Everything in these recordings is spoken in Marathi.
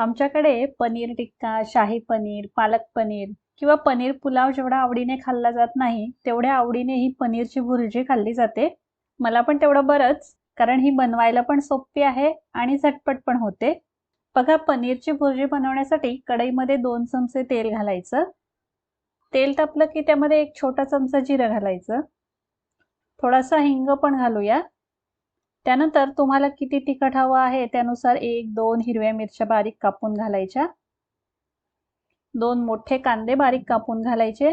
आमच्याकडे पनीर टिक्का शाही पनीर पालक पनीर किंवा पनीर पुलाव जेवढा आवडीने खाल्ला जात नाही तेवढ्या आवडीने ही पनीरची भुर्जी खाल्ली जाते. मला पण तेवढं बरंच कारण ही बनवायला पण सोपी आहे आणि झटपट पण होते. बघा पनीरची भुर्जी बनवण्यासाठी कढईमध्ये दोन चमचे तेल घालायचं. तेल तापलं की त्यामध्ये एक छोटा चमचा जिरं घालायचं. थोडासा हिंग पण घालूया. त्यानंतर तुम्हाला किती तिखट हवं आहे त्यानुसार एक दोन हिरव्या मिरच्या बारीक कापून घालायच्या. दोन मोठे कांदे बारीक कापून घालायचे.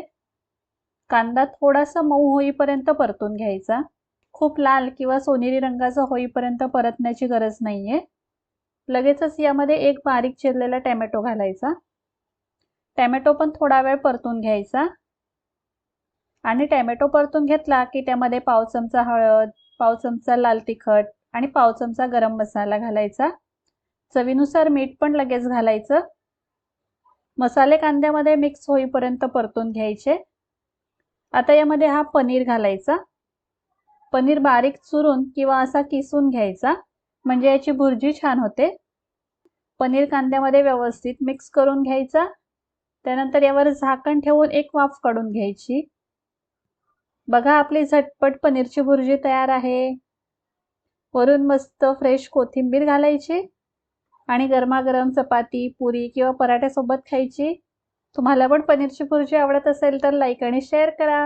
कांदा थोडासा मऊ होईपर्यंत परतून घ्यायचा. खूप लाल किंवा सोनेरी रंगाचा होईपर्यंत परतण्याची गरज नाही आहे लगेचच यामध्ये एक बारीक चिरलेला टॅमॅटो घालायचा. टॅमॅटो पण थोडा वेळ परतून घ्यायचा. आणि टॅमॅटो परतून घेतला की त्यामध्ये पाव चमचा हळद पाव चमचा लाल तिखट आणि पाव चमचा गरम मसाला घालायचा. चवीनुसार मीठ पण लगेच घालायचं. मसाले कांद्यामध्ये मिक्स होईपर्यंत परतून घ्यायचे. आता यामध्ये हा पनीर घालायचा. पनीर बारीक चुरून किंवा असा किसून घ्यायचा. म्हणजे याची भुर्जी छान होते. पनीर कांद्यामध्ये व्यवस्थित मिक्स करून घ्यायचा. त्यानंतर यावर झाकण ठेवून एक वाफ काढून घ्यायची. बघा आपली झटपट पनीरची भुर्जी तयार आहे. वरून मस्त फ्रेश कोथिंबीर घालायची आणि गरमागरम चपाती पुरी किंवा पराठ्यासोबत खायची. तुम्हाला पण पनीरची भुर्जी आवडत असेल तर लाईक आणि शेअर करा.